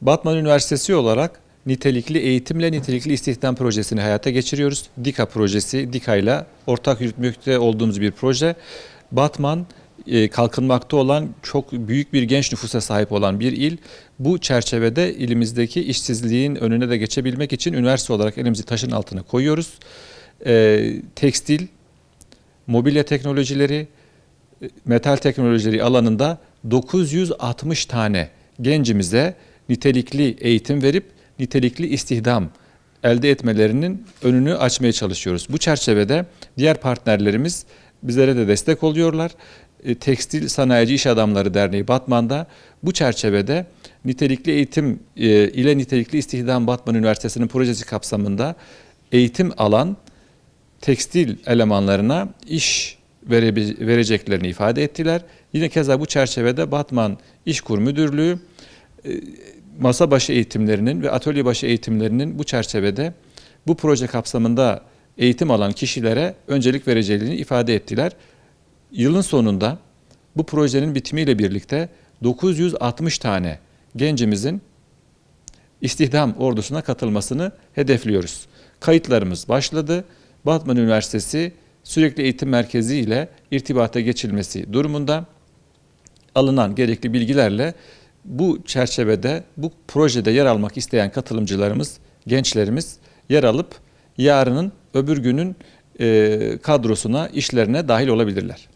Batman Üniversitesi olarak nitelikli eğitimle nitelikli istihdam projesini hayata geçiriyoruz. DİKA projesi, DİKA ile ortak yürütmekte olduğumuz bir proje. Batman e, kalkınmakta olan çok büyük bir genç nüfusa sahip olan bir il. Bu çerçevede ilimizdeki işsizliğin önüne de geçebilmek için üniversite olarak elimizi taşın altına koyuyoruz. E, tekstil, mobilya teknolojileri, e, metal teknolojileri alanında 960 tane gencimize nitelikli eğitim verip nitelikli istihdam elde etmelerinin önünü açmaya çalışıyoruz. Bu çerçevede diğer partnerlerimiz bizlere de destek oluyorlar. E, Tekstil Sanayici İş Adamları Derneği Batman'da bu çerçevede nitelikli eğitim e, ile nitelikli istihdam Batman Üniversitesi'nin projesi kapsamında eğitim alan tekstil elemanlarına iş vereceklerini ifade ettiler. Yine keza bu çerçevede Batman İşkur Müdürlüğü e, masa başı eğitimlerinin ve atölye başı eğitimlerinin bu çerçevede bu proje kapsamında eğitim alan kişilere öncelik vereceğini ifade ettiler. Yılın sonunda bu projenin bitimiyle birlikte 960 tane gencimizin istihdam ordusuna katılmasını hedefliyoruz. Kayıtlarımız başladı. Batman Üniversitesi sürekli eğitim merkezi ile irtibata geçilmesi durumunda alınan gerekli bilgilerle bu çerçevede bu projede yer almak isteyen katılımcılarımız, gençlerimiz yer alıp yarının öbür günün kadrosuna, işlerine dahil olabilirler.